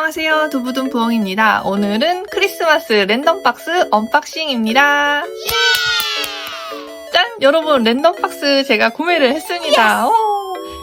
안녕하세요. 두부둔 부엉입니다. 오늘은 크리스마스 랜덤박스 언박싱입니다. 짠! 여러분, 랜덤박스 제가 구매를 했습니다. 오!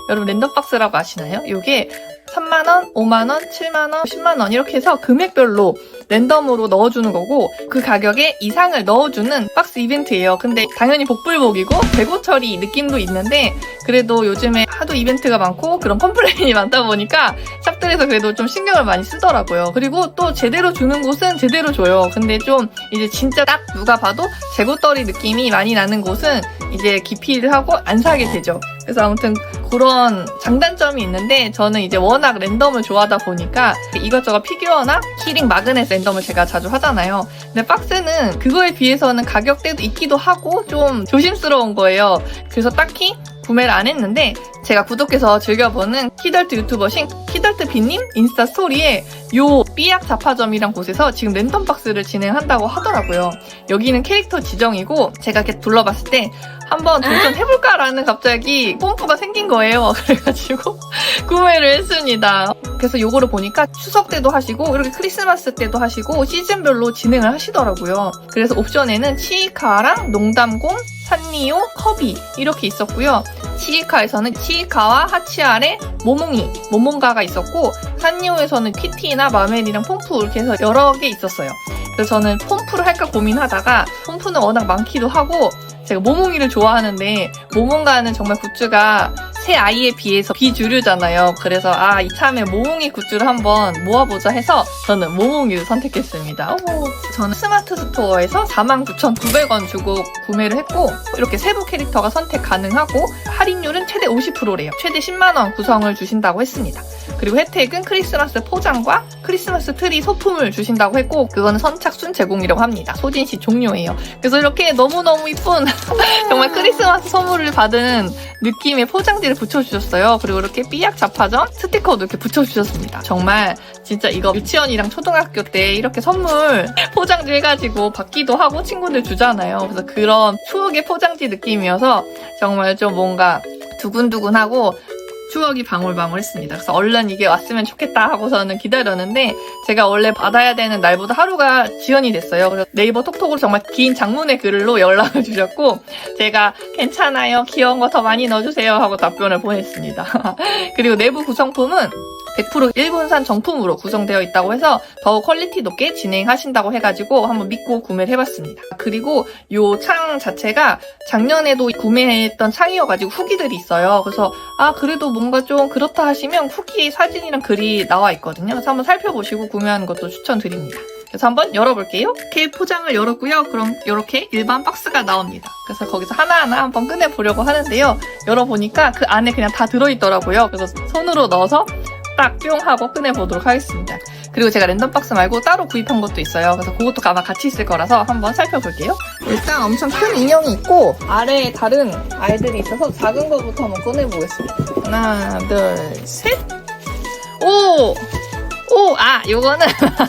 여러분, 랜덤박스라고 아시나요? 이게 3만원, 5만원, 7만원, 10만원 이렇게 해서 금액별로 랜덤으로 넣어주는 거고 그 가격에 이상을 넣어주는 박스 이벤트예요. 근데 당연히 복불복이고 재고 처리 느낌도 있는데 그래도 요즘에 하도 이벤트가 많고 그런 컴플레인이 많다 보니까 샵들에서 그래도 좀 신경을 많이 쓰더라고요. 그리고 또 제대로 주는 곳은 제대로 줘요. 근데 좀 이제 진짜 딱 누가 봐도 재고떨이 느낌이 많이 나는 곳은 이제 기피를 하고 안 사게 되죠. 그래서 아무튼 그런 장단점이 있는데 저는 이제 워낙 랜덤을 좋아하다 보니까 이것저것 피규어나 키링 마그넷 랜덤을 제가 자주 하잖아요. 근데 박스는 그거에 비해서는 가격대도 있기도 하고 좀 조심스러운 거예요. 그래서 딱히 구매를 안 했는데 제가 구독해서 즐겨보는 키덜트 유튜버신 키덜트 비님 인스타 스토리에 요 삐약 잡화점이란 곳에서 지금 랜덤 박스를 진행한다고 하더라고요. 여기는 캐릭터 지정이고 제가 이렇게 둘러봤을 때 한번 도전해볼까라는 갑자기 pom프가 생긴 거예요. 그래가지고 구매를 했습니다. 그래서 요거를 보니까 추석 때도 하시고 이렇게 크리스마스 때도 하시고 시즌별로 진행을 하시더라고요. 그래서 옵션에는 치이카랑 농담곰, 산리오, 커비 이렇게 있었고요. 치이카에서는 치이카와 하치아레, 모몽이, 모몽가가 있었고 산리오에서는 퀴티나 마멜이랑 pom프 이렇게 해서 여러 개 있었어요. 그래서 저는 pom프를 할까 고민하다가 pom프는 워낙 많기도 하고 제가 모몽이를 좋아하는데 모몽가는 정말 굿즈가 새 아이에 비해서 비주류잖아요. 그래서 아 이참에 모몽이 굿즈를 한번 모아보자 해서 저는 모몽이를 선택했습니다. 오, 저는 스마트 스토어에서 49,900원 주고 구매를 했고 이렇게 세부 캐릭터가 선택 가능하고 할인율은 최대 50%래요. 최대 10만원 구성을 주신다고 했습니다. 그리고 혜택은 크리스마스 포장과 크리스마스 트리 소품을 주신다고 했고 그거는 선착순 제공이라고 합니다. 소진시 종료예요. 그래서 이렇게 너무너무 이쁜 정말 크리스마스 선물을 받은 느낌의 포장지를 붙여주셨어요. 그리고 이렇게 삐약 잡화점 스티커도 이렇게 붙여주셨습니다. 정말 진짜 이거 유치원이랑 초등학교 때 이렇게 선물 포장지 해가지고 받기도 하고 친구들 주잖아요. 그래서 그런 추억의 포장지 느낌이어서 정말 좀 뭔가 두근두근하고 추억이 방울방울했습니다. 그래서 얼른 이게 왔으면 좋겠다 하고서는 기다렸는데 제가 원래 받아야 되는 날보다 하루가 지연이 됐어요. 그래서 네이버 톡톡으로 정말 긴 장문의 글로 연락을 주셨고 제가 괜찮아요. 귀여운 거 더 많이 넣어주세요 하고 답변을 보냈습니다. 그리고 내부 구성품은 100% 일본산 정품으로 구성되어 있다고 해서 더욱 퀄리티 높게 진행하신다고 해가지고 한번 믿고 구매를 해봤습니다. 그리고 요 창 자체가 작년에도 구매했던 창이어가지고 후기들이 있어요. 그래서 아 그래도 뭔가 좀 그렇다 하시면 후기 사진이랑 글이 나와 있거든요. 그래서 한번 살펴보시고 구매하는 것도 추천드립니다. 그래서 한번 열어볼게요. 이렇게 포장을 열었고요. 그럼 이렇게 일반 박스가 나옵니다. 그래서 거기서 하나하나 한번 꺼내보려고 하는데요. 열어보니까 그 안에 그냥 다 들어있더라고요. 그래서 손으로 넣어서 딱 뿅 하고 꺼내보도록 하겠습니다. 그리고 제가 랜덤박스 말고 따로 구입한 것도 있어요. 그래서 그것도 아마 같이 있을 거라서 한번 살펴볼게요. 일단 엄청 큰 인형이 있고 아래에 다른 아이들이 있어서 작은 거부터 한번 꺼내보겠습니다. 하나, 둘, 셋. 오! 오! 아, 요거는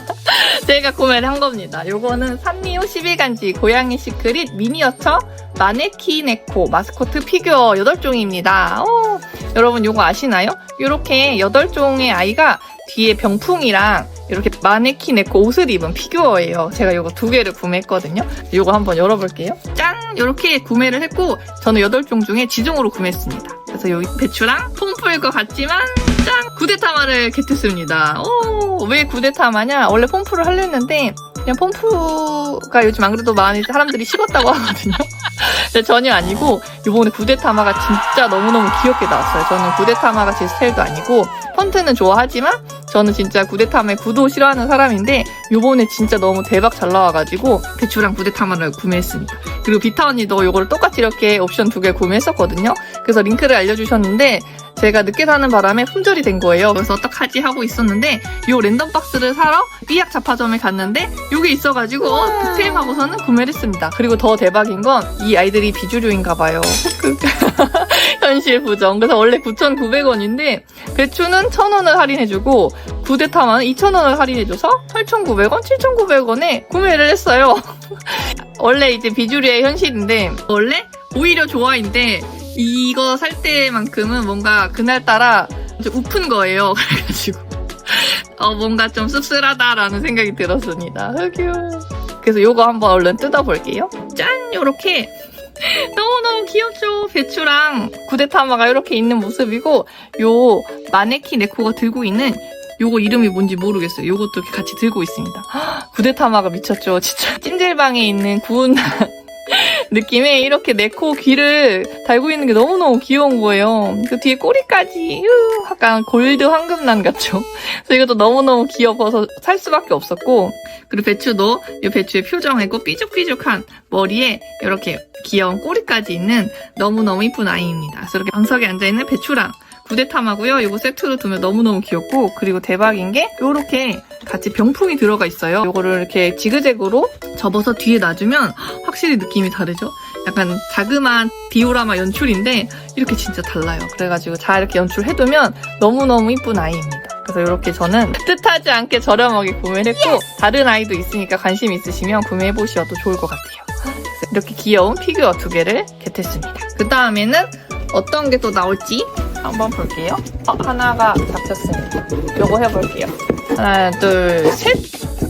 제가 구매를 한 겁니다. 요거는 산리오 12간지 고양이 시크릿 미니어처 마네키네코 마스코트 피규어 8종입니다. 오! 여러분 요거 아시나요? 이렇게 8종의 아이가 뒤에 병풍이랑 이렇게 마네킹 네코 옷을 입은 피규어예요. 제가 이거 두 개를 구매했거든요. 이거 한번 열어볼게요. 짠! 이렇게 구매를 했고 저는 8종 중에 지종으로 구매했습니다. 그래서 여기 배추랑 폼프일 것 같지만 짠! 구데타마를 겟했습니다. 오! 왜 구데타마냐? 원래 폼프를 하려 했는데 그냥 pom프가 요즘 안 그래도 많이 사람들이 식었다고 하거든요. 근데 전혀 아니고 이번에 구데타마가 진짜 너무너무 귀엽게 나왔어요. 저는 구데타마가 제 스타일도 아니고 펀트는 좋아하지만 저는 진짜 구데타마의 구도 싫어하는 사람인데 요번에 진짜 너무 대박 잘 나와가지고 배추랑 구데타마를 구매했습니다. 그리고 비타 언니도 요거를 똑같이 이렇게 옵션 두 개 구매했었거든요. 그래서 링크를 알려주셨는데 제가 늦게 사는 바람에 품절이 된 거예요. 그래서 어떡하지 하고 있었는데 요 랜덤 박스를 사러 삐약 잡화점에 갔는데 요게 있어가지고 어, 득템 하고서는 구매를 했습니다. 그리고 더 대박인 건 이 아이들이 비주류인가 봐요. 그 현실 부정. 그래서 원래 9,900원인데 배추는 1,000원을 할인해주고 구데타마는 2,000원을 할인해줘서 8,900원, 7,900원에 구매를 했어요. 원래 이제 비주류의 현실인데 원래 오히려 좋아인데 이거 살 때만큼은 뭔가 그날따라 좀 우픈 거예요. 그래가지고 어, 뭔가 좀 씁쓸하다라는 생각이 들었습니다. 흑유. 그래서 요거 한번 얼른 뜯어볼게요. 짠! 요렇게. 너무너무 귀엽죠? 배추랑 구데타마가 이렇게 있는 모습이고, 요 마네키 네코가 들고 있는 요거 이름이 뭔지 모르겠어요. 요것도 같이 들고 있습니다. 헉, 구데타마가 미쳤죠? 진짜 찜질방에 있는 구운 느낌에 이렇게 네코 귀를 달고 있는 게 너무너무 귀여운 거예요. 그 뒤에 꼬리까지 으, 약간 골드 황금란 같죠? 그래서 이것도 너무너무 귀여워서 살 수밖에 없었고 그리고 배추도 이 배추의 표정이고 삐죽삐죽한 머리에 이렇게 귀여운 꼬리까지 있는 너무너무 이쁜 아이입니다. 그래서 이렇게 방석에 앉아있는 배추랑 구데탐하고요. 이거 세트로 두면 너무너무 귀엽고 그리고 대박인 게 이렇게 같이 병풍이 들어가 있어요. 이거를 이렇게 지그재그로 접어서 뒤에 놔주면 확실히 느낌이 다르죠? 약간 자그마한 디오라마 연출인데 이렇게 진짜 달라요. 그래가지고 잘 이렇게 연출해두면 너무너무 이쁜 아이입니다. 그래서 이렇게 저는 뜻하지 않게 저렴하게 구매를 했고 다른 아이도 있으니까 관심 있으시면 구매해보셔도 좋을 것 같아요. 이렇게 귀여운 피규어 두 개를 겟했습니다. 그 다음에는 어떤 게 또 나올지 한번 볼게요. 어, 하나가 잡혔습니다. 요거 해볼게요. 하나, 둘, 셋.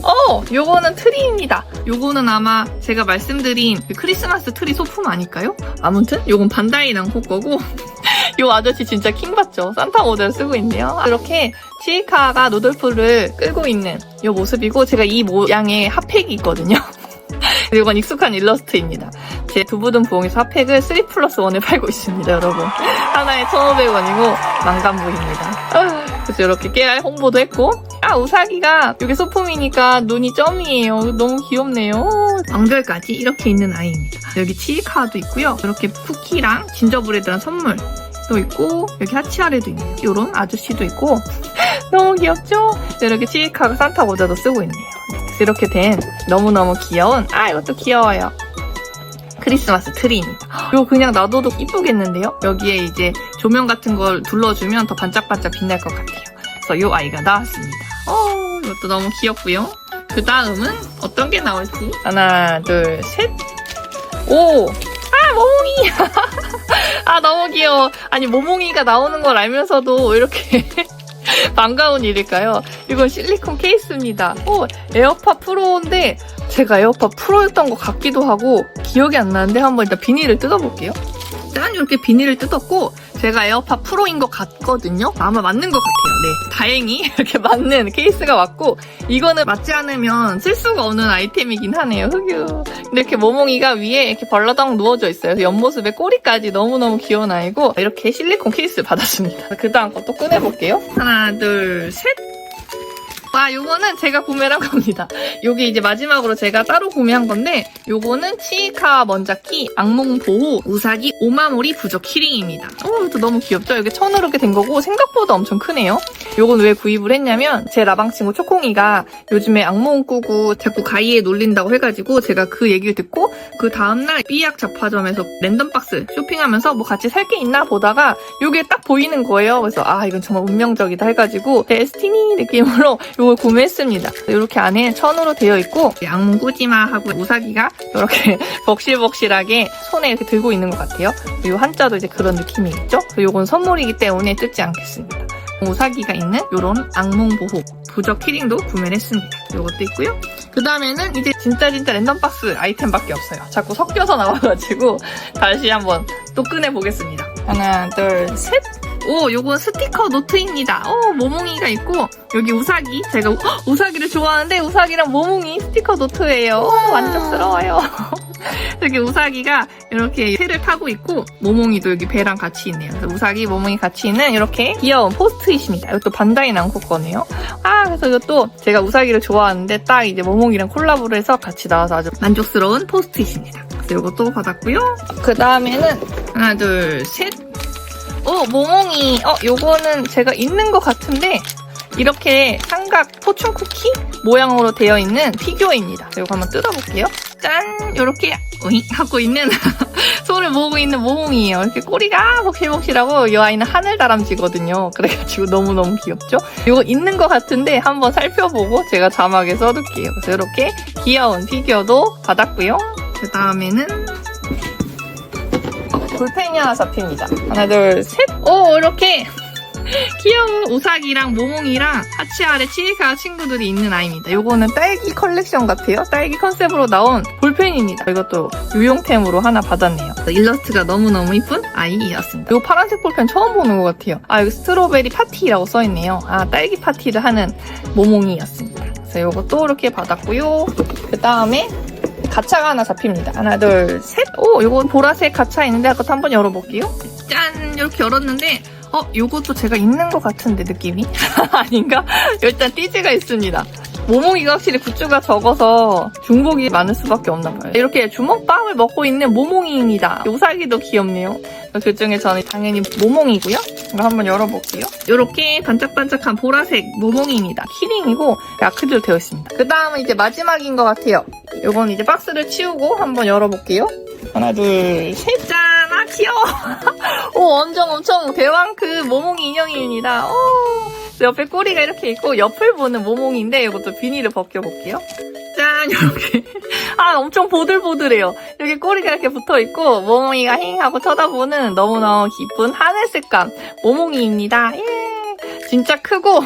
어, 요거는 트리입니다. 요거는 아마 제가 말씀드린 그 크리스마스 트리 소품 아닐까요? 아무튼 요건 반다이 남코 거고 요 아저씨 진짜 킹받죠? 산타 모델 쓰고 있네요. 이렇게 치이카가 노돌프를 끌고 있는 요 모습이고 제가 이 모양의 핫팩이 있거든요. 이건 익숙한 일러스트입니다. 제 두부든 부엉이서 핫팩을 3 플러스 1에 팔고 있습니다, 여러분. 하나에 1,500원이고 만감부입니다. 그래서 이렇게 깨알 홍보도 했고 아 우사기가 이게 소품이니까 눈이 점이에요. 너무 귀엽네요. 왕별까지 이렇게 있는 아이입니다. 여기 치이카도 있고요. 이렇게 쿠키랑 진저브레드랑 선물 또 있고 여기 하치아레도 있네요. 이런 아저씨도 있고 너무 귀엽죠? 이렇게 치이카가 산타 모자도 쓰고 있네요. 이렇게 된 너무너무 귀여운 아 이것도 귀여워요. 크리스마스 트리입니다. 이거 그냥 놔둬도 이쁘겠는데요? 여기에 이제 조명 같은 걸 둘러주면 더 반짝반짝 빛날 것 같아요. 그래서 이 아이가 나왔습니다. 어, 이것도 너무 귀엽고요. 그 다음은 어떤 게 나올지 하나, 둘, 셋. 오, 아 모몽이. 아 너무 귀여워. 아니 모몽이가 나오는 걸 알면서도 이렇게 반가운 일일까요? 이건 실리콘 케이스입니다. 오, 에어팟 프로인데 제가 에어팟 프로였던 것 같기도 하고 기억이 안 나는데 한번 일단 비닐을 뜯어볼게요. 짠 이렇게 비닐을 뜯었고 제가 에어팟 프로인 것 같거든요. 아마 맞는 것 같아요. 네, 다행히 이렇게 맞는 케이스가 왔고 이거는 맞지 않으면 쓸 수가 없는 아이템이긴 하네요. 흑유. 근데 이렇게 모몽이가 위에 이렇게 벌러덩 누워져 있어요. 옆모습에 꼬리까지 너무너무 귀여운 아이고 이렇게 실리콘 케이스 받았습니다. 그 다음 것도 꺼내볼게요. 하나, 둘, 셋. 와, 요거는 제가 구매를 한 겁니다. 요게 이제 마지막으로 제가 따로 구매한 건데, 요거는 치이카 먼자키, 악몽 보호, 우사기, 오마모리 부적 키링입니다. 어, 이것도 너무 귀엽죠? 이게 천으로 된 거고, 생각보다 엄청 크네요. 요건 왜 구입을 했냐면, 제 라방 친구 초콩이가 요즘에 악몽 꾸고 자꾸 가이에 놀린다고 해가지고, 제가 그 얘기를 듣고, 그 다음날 삐약 잡화점에서 랜덤박스 쇼핑하면서 뭐 같이 살 게 있나 보다가, 요게 딱 보이는 거예요. 그래서, 아, 이건 정말 운명적이다 해가지고, 데스티니 느낌으로 이걸 구매했습니다. 이렇게 안에 천으로 되어 있고 양문 꾸지마 하고 우사기가 이렇게 벅실벅실하게 손에 이렇게 들고 있는 것 같아요. 이 한자도 이제 그런 느낌이겠죠? 이건 선물이기 때문에 뜯지 않겠습니다. 우사기가 있는 이런 악몽 보호 부적 키링도 구매를 했습니다. 이것도 있고요. 그 다음에는 이제 진짜 진짜 랜덤박스 아이템밖에 없어요. 자꾸 섞여서 나와가지고 다시 한번 또 꺼내보겠습니다. 하나, 둘, 셋. 오, 요건 스티커 노트입니다. 오, 모몽이가 있고, 여기 우사기. 제가 우- 헉, 우사기를 좋아하는데, 우사기랑 모몽이 스티커 노트예요. 오, 만족스러워요. 여기 우사기가 이렇게 새를 타고 있고, 모몽이도 여기 배랑 같이 있네요. 그래서 우사기, 모몽이 같이 있는 이렇게 귀여운 포스트잇입니다. 이것도 반다이 남코 거네요. 아, 그래서 이것도 제가 우사기를 좋아하는데, 딱 이제 모몽이랑 콜라보를 해서 같이 나와서 아주 만족스러운 포스트잇입니다. 그래서 이것도 받았고요. 그 다음에는 하나, 둘, 셋. 어, 모몽이. 어, 요거는 제가 있는 것 같은데, 이렇게 삼각 포춘 쿠키 모양으로 되어 있는 피규어입니다. 이거 한번 뜯어볼게요. 짠! 요렇게, 오잉? 하고 있는, 손을 모으고 있는 모몽이에요. 이렇게 꼬리가 복실복실하고, 이 아이는 하늘 다람쥐거든요. 그래가지고 너무너무 귀엽죠? 이거 있는 것 같은데, 한번 살펴보고 제가 자막에 써둘게요. 그래서 이렇게 귀여운 피규어도 받았고요. 그 다음에는, 볼펜이 하나 잡힙니다. 하나, 둘, 셋. 오, 이렇게 귀여운 우사기랑 모몽이랑 하치 아래 치이카 친구들이 있는 아이입니다. 요거는 딸기 컬렉션 같아요. 딸기 컨셉으로 나온 볼펜입니다. 이것도 유용템으로 하나 받았네요. 일러스트가 너무너무 이쁜 아이였습니다. 요 파란색 볼펜 처음 보는 것 같아요. 아, 여기 스트로베리 파티라고 써있네요. 아, 딸기 파티를 하는 모몽이였습니다. 그래서 요것도 이렇게 받았고요. 그 다음에 가차가 하나 잡힙니다. 하나, 둘, 셋. 오, 요건 보라색 가차 있는데 아까도 한번 열어볼게요. 짠! 이렇게 열었는데 어, 요것도 제가 있는 것 같은데, 느낌이? 아닌가? 일단 띠지가 있습니다. 모몽이가 확실히 굿즈가 적어서 중복이 많을 수밖에 없나 봐요. 이렇게 주먹밥을 먹고 있는 모몽이입니다. 우사기도 귀엽네요. 그 중에 저는 당연히 모몽이고요. 이거 한번 열어볼게요. 이렇게 반짝반짝한 보라색 모몽이입니다. 키링이고 아크릴 되어 있습니다. 그 다음은 이제 마지막인 것 같아요. 요건 이제 박스를 치우고 한번 열어볼게요. 하나, 둘, 셋, 짠! 아, 귀여워! 오, 엄청 엄청 대왕크 모몽이 인형입니다. 오, 옆에 꼬리가 이렇게 있고 옆을 보는 모몽인데 이것도 비닐을 벗겨볼게요. 짠! 이렇게. 아, 엄청 보들보들해요. 여기 꼬리가 이렇게 붙어 있고 모몽이가 힝 하고 쳐다보는 너무너무 기쁜 하늘 색감 모몽이입니다. 예! 진짜 크고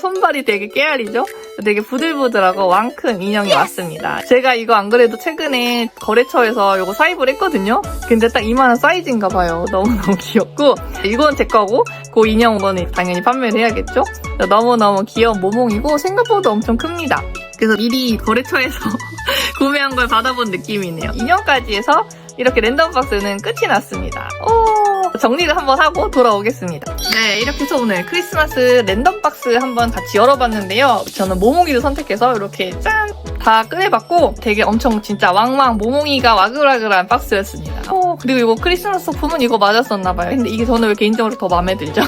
손발이 되게 깨알이죠? 되게 부들부들하고 왕큰 인형이 왔습니다. 제가 이거 안 그래도 최근에 거래처에서 이거 사입을 했거든요? 근데 딱 이만한 사이즈인가 봐요. 너무너무 귀엽고 이건 제 거고 그 인형은 당연히 판매를 해야겠죠? 너무너무 귀여운 모몽이고 생각보다 엄청 큽니다. 그래서 미리 거래처에서 구매한 걸 받아본 느낌이네요. 인형까지 해서 이렇게 랜덤 박스는 끝이 났습니다. 오, 정리를 한번 하고 돌아오겠습니다. 네, 이렇게 해서 오늘 크리스마스 랜덤 박스 한번 같이 열어봤는데요. 저는 모몽이를 선택해서 이렇게 짠! 다 꺼내봤고 되게 엄청 진짜 왕왕 모몽이가 와글와글한 박스였습니다. 오, 그리고 이거 크리스마스 소품은 이거 맞았었나봐요. 근데 이게 저는 왜 개인적으로 더 마음에 들죠?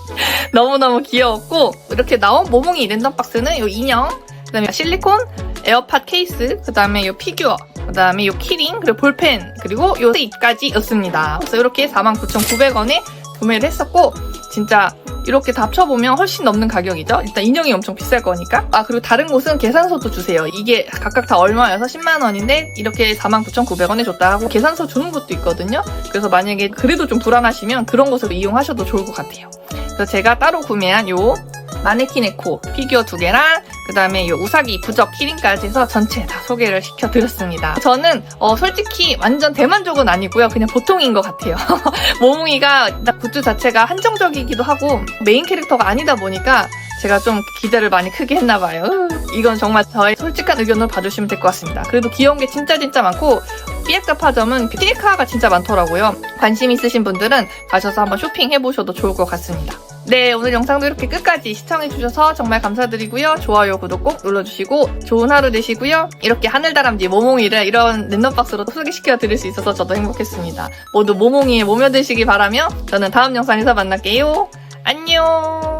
너무너무 귀여웠고 이렇게 나온 모몽이 랜덤 박스는 이 인형 그 다음에 실리콘 에어팟 케이스 그 다음에 이 피규어 그 다음에 이 키링 그리고 볼펜 그리고 요 세트까지였습니다. 그래서 이렇게 49,900원에 구매를 했었고 진짜 이렇게 다 합쳐보면 훨씬 넘는 가격이죠. 일단 인형이 엄청 비쌀 거니까. 아 그리고 다른 곳은 계산서도 주세요. 이게 각각 다 얼마여서 10만 원인데 이렇게 49,900원에 줬다 하고 계산서 주는 것도 있거든요. 그래서 만약에 그래도 좀 불안하시면 그런 곳을 이용하셔도 좋을 것 같아요. 그래서 제가 따로 구매한 요 마네킹 에코 피규어 두 개랑 그 다음에 이 우사기 부적 키링까지 해서 전체 다 소개를 시켜드렸습니다. 저는 어, 솔직히 완전 대만족은 아니고요. 그냥 보통인 것 같아요. 모몽이가 딱 굿즈 자체가 한정적이기도 하고 메인 캐릭터가 아니다 보니까 제가 좀 기대를 많이 크게 했나 봐요. 이건 정말 저의 솔직한 의견으로 봐주시면 될 것 같습니다. 그래도 귀여운 게 진짜 진짜 많고 삐약잡파점은 피리카가 진짜 많더라고요. 관심 있으신 분들은 가셔서 한번 쇼핑해보셔도 좋을 것 같습니다. 네, 오늘 영상도 이렇게 끝까지 시청해주셔서 정말 감사드리고요. 좋아요, 구독 꼭 눌러주시고 좋은 하루 되시고요. 이렇게 하늘다람쥐 모몽이를 이런 랜덤박스로 소개시켜 드릴 수 있어서 저도 행복했습니다. 모두 모몽이에 모며드시기 바라며 저는 다음 영상에서 만날게요. 안녕!